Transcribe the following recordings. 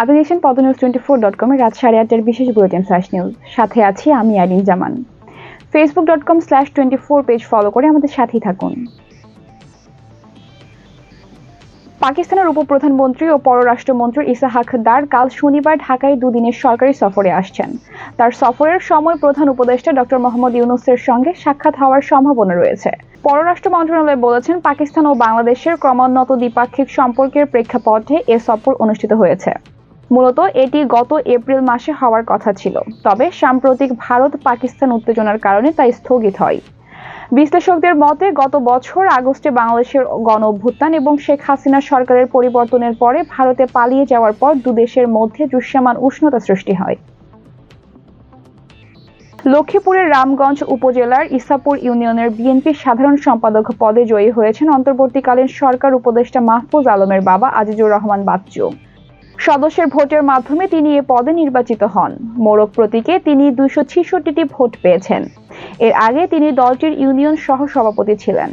আপনি দেখছেন পদ নিউজ টোয়েন্টি ফোর ডট কমের রাত সাড়ে আটটার বিশেষ বুলেটিন ফ্ল্যাশ নিউজ সাথে আছি আমি Arin Zaman. Facebook dot com slash twenty four page follow করে আমাদের সাথেই থাকুন। পাকিস্তানের উপপ্রধানমন্ত্রী ও পররাষ্ট্রমন্ত্রী ইসাহাক দার কাল শনিবার ঢাকায় দুদিনের সরকারি সফরে আসছেন। তার সফরের সময় প্রধান উপদেষ্টা ডক্টর মোহাম্মদ ইউনুসের সঙ্গে সাক্ষাৎ হওয়ার সম্ভাবনা রয়েছে। পররাষ্ট্র মন্ত্রণালয় বলেছেন, পাকিস্তান ও বাংলাদেশের ক্রমোন্নত দ্বিপাক্ষিক সম্পর্কের প্রেক্ষাপটে এ সফর অনুষ্ঠিত হয়েছে। মূলত এটি গত এপ্রিল মাসে হওয়ার কথা ছিল। তবে সাম্প্রতিক ভারত পাকিস্তান উত্তেজনার কারণে তা স্থগিত হয়। বিশ্লেষকদের মতে, গত বছর আগস্টে বাংলাদেশের গণ অভ্যুত্থান এবং শেখ হাসিনা সরকারের পরিবর্তনের পরে ভারতে পালিয়ে যাওয়ার পর দুদেশের মধ্যে দৃশ্যমান উষ্ণতা সৃষ্টি হয়। লক্ষ্মীপুরের রামগঞ্জ উপজেলার ইসাপুর ইউনিয়নের বিএনপির সাধারণ সম্পাদক পদে জয়ী হয়েছেন অন্তর্বর্তীকালীন সরকার উপদেষ্টা মাহফুজ আলমের বাবা আজিজুর রহমান বাচ্চু। সদস্যের ভোটের মাধ্যমে তিনি এ পদে নির্বাচিত হন। মোরগ প্রতীকে তিনি দুইশো ছিষট্টিটি ভোট পেয়েছেন। এর আগে তিনি দলটির ইউনিয়ন সহ সভাপতি ছিলেন।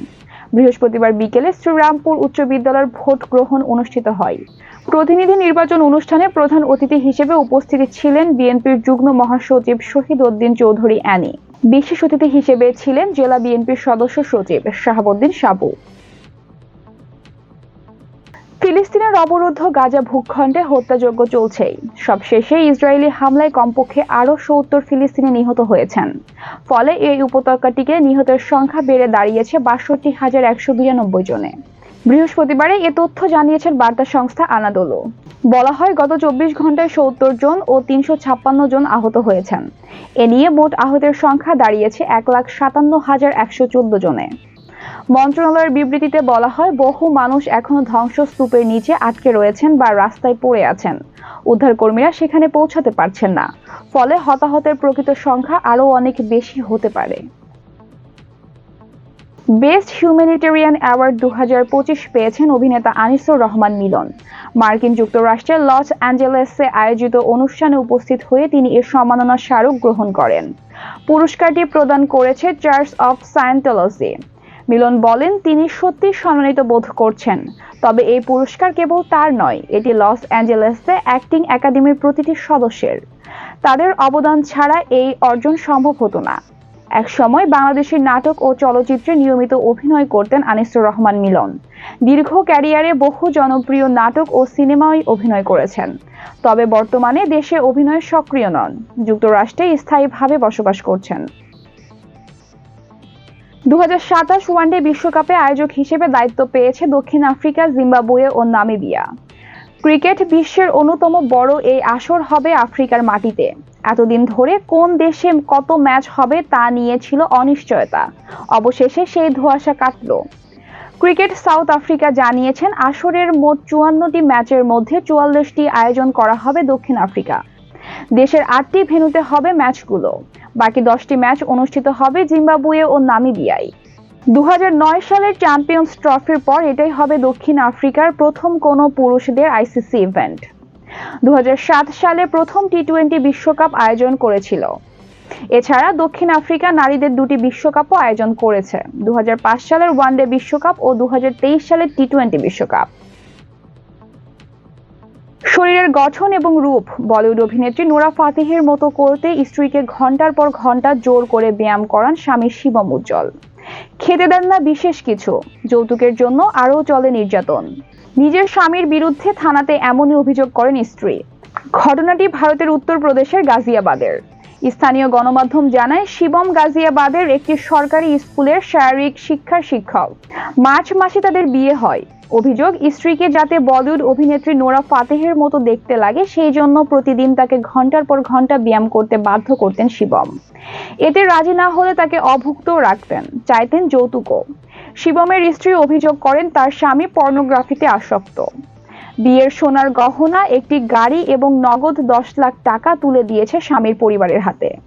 বৃহস্পতিবার বিকেলে শ্রীরামপুর উচ্চ বিদ্যালয়ের ভোট গ্রহণ অনুষ্ঠিত হয়। প্রতিনিধি নির্বাচন অনুষ্ঠানে প্রধান অতিথি হিসেবে উপস্থিত ছিলেন বিএনপির যুগ্ম মহাসচিব শহীদ উদ্দিন চৌধুরী অ্যানি। বিশেষ অতিথি হিসেবে ছিলেন জেলা বিএনপির সদস্য সচিব শাহাবুদ্দিন সাবু। ফিলিস্তিনের অবরুদ্ধ গাজা ভূখণ্ডে হত্যাযজ্ঞ চলছেই। সবশেষে ইসরায়েলি হামলায় কমপক্ষে আরও সত্তর ফিলিস্তিনি নিহত হয়েছেন। ফলে এই উপত্যকাটিকে নিহতের সংখ্যা বেড়ে দাঁড়িয়েছে বাষট্টি হাজার একশো বিরানব্বই জনে। বৃহস্পতিবারে এ তথ্য জানিয়েছেন বার্তা সংস্থা আনাদোলো। বলা হয়, গত চব্বিশ ঘন্টায় সত্তর জন ও তিনশো ছাপ্পান্ন জন আহত হয়েছেন। এ নিয়ে মোট আহতের সংখ্যা দাঁড়িয়েছে এক লাখ সাতান্ন হাজার একশো চোদ্দ জনে। মন্ত্রণালয়ের বিবৃতিতে বলা হয়, বহু মানুষ এখনও ধ্বংসস্তূপের নিচে আটকে রয়েছেন বা রাস্তায় পড়ে আছেন। উদ্ধারকর্মীরা সেখানে পৌঁছাতে পারছেন না। ফলে হতাহতের প্রকৃত সংখ্যা আরও অনেক বেশি হতে পারে। বেস্ট হিউম্যানিটেরিয়ান অ্যাওয়ার্ড দুহাজার পঁচিশ পেয়েছেন অভিনেতা আনিসুর রহমান মিলন। মার্কিন যুক্তরাষ্ট্রের লস অ্যাঞ্জেলেসে আয়োজিত অনুষ্ঠানে উপস্থিত হয়ে তিনি এর সম্মাননা স্মারক গ্রহণ করেন। পুরস্কারটি প্রদান করেছে চার্চ অফ সায়েন্টোলজি মিলন বলেন, তিনি সত্যি সম্মানিত বোধ করছেন। তবে এই পুরস্কার কেবল তার নয়, এটি লস অ্যাঞ্জেলেসে অ্যাক্টিং একাডেমির প্রতিটি সদস্যের। তাদের অবদান ছাড়া এই অর্জন সম্ভব হতো না। এক সময় বাংলাদেশের নাটক ও চলচ্চিত্রে নিয়মিত অভিনয় করতেন আনিসুর রহমান মিলন। দীর্ঘ ক্যারিয়ারে বহু জনপ্রিয় নাটক ও সিনেমায় অভিনয় করেছেন। তবে বর্তমানে দেশে অভিনয় সক্রিয় নন। যুক্তরাষ্ট্রে স্থায়ীভাবে বসবাস করছেন। দু ওয়ানডে বিশ্বকাপে আয়োজক হিসেবে দায়িত্ব পেয়েছে দক্ষিণ আফ্রিকা, জিম্বাবুয়ে ও নামিবিয়া। ক্রিকেট বিশ্বের অন্যতম বড় এই আসর হবে আফ্রিকার মাটিতে। এতদিন ধরে কোন দেশে কত ম্যাচ হবে তা নিয়ে ছিল অনিশ্চয়তা। অবশেষে সেই ধোঁয়াশা কাটল। ক্রিকেট সাউথ আফ্রিকা জানিয়েছেন, আসরের মোট চুয়ান্নটি ম্যাচের মধ্যে চুয়াল্লিশটি আয়োজন করা হবে দক্ষিণ আফ্রিকা। দেশের আটটি ভেন্যুতে হবে ম্যাচগুলো। বাকি দশটি ম্যাচ অনুষ্ঠিত হবে জিম্বাবুয়ে ও নামিবিয়ায়। দু সালের চ্যাম্পিয়ন্স ট্রফির পর এটাই হবে দক্ষিণ আফ্রিকার প্রথম কোনো পুরুষদের আইসিসি ইভেন্ট। দু হাজার সাত সালে প্রথম টি টোয়েন্টি বিশ্বকাপ আয়োজন করেছিল। এছাড়া দক্ষিণ আফ্রিকা নারীদের দুটি বিশ্বকাপও আয়োজন করেছে। দু হাজার পাঁচ সালের ওয়ানডে বিশ্বকাপ ও দু হাজার তেইশ সালের টি টোয়েন্টি বিশ্বকাপ। শরীরের গঠন এবং রূপ। বলিউড অভিনেত্রী নোরা ফাতিহের মতো করতে স্ত্রীকে ঘণ্টার পর ঘণ্টা জোর করে ব্যায়াম করান স্বামী শিবম উজ্জ্বল। খেতে দেন না বিশেষ কিছু। যৌতুকের জন্য আরও চলে নির্যাতন। নিজের স্বামীর বিরুদ্ধে থানাতে এমনই অভিযোগ করেন স্ত্রী। ঘটনাটি ভারতের উত্তরপ্রদেশের গাজিয়াবাদের। স্থানীয় গণমাধ্যম জানায়, শিবম গাজিয়াবাদের একটি সরকারি স্কুলের শারীরিক শিক্ষার শিক্ষক। মার্চ মাসে তাদের বিয়ে হয়। অভিযোগ, স্ত্রীকে যাতে বলিউড অভিনেত্রী নোরা ফাতেহের মতো দেখতে লাগে, সেই জন্য প্রতিদিন তাকে ঘণ্টার পর ঘণ্টা ব্যায়াম করতে বাধ্য করতেন শিবম। এতে রাজি না হলে তাকে অভুক্ত রাখতেন, চাইতেন যৌতুকও। শিবমের স্ত্রী অভিযোগ করেন, তার স্বামী পর্নোগ্রাফিতে আসক্ত। বিয়ের সোনার গহনা, একটি গাড়ি এবং নগদ দশ লাখ টাকা তুলে দিয়েছে স্বামীর পরিবারের হাতে।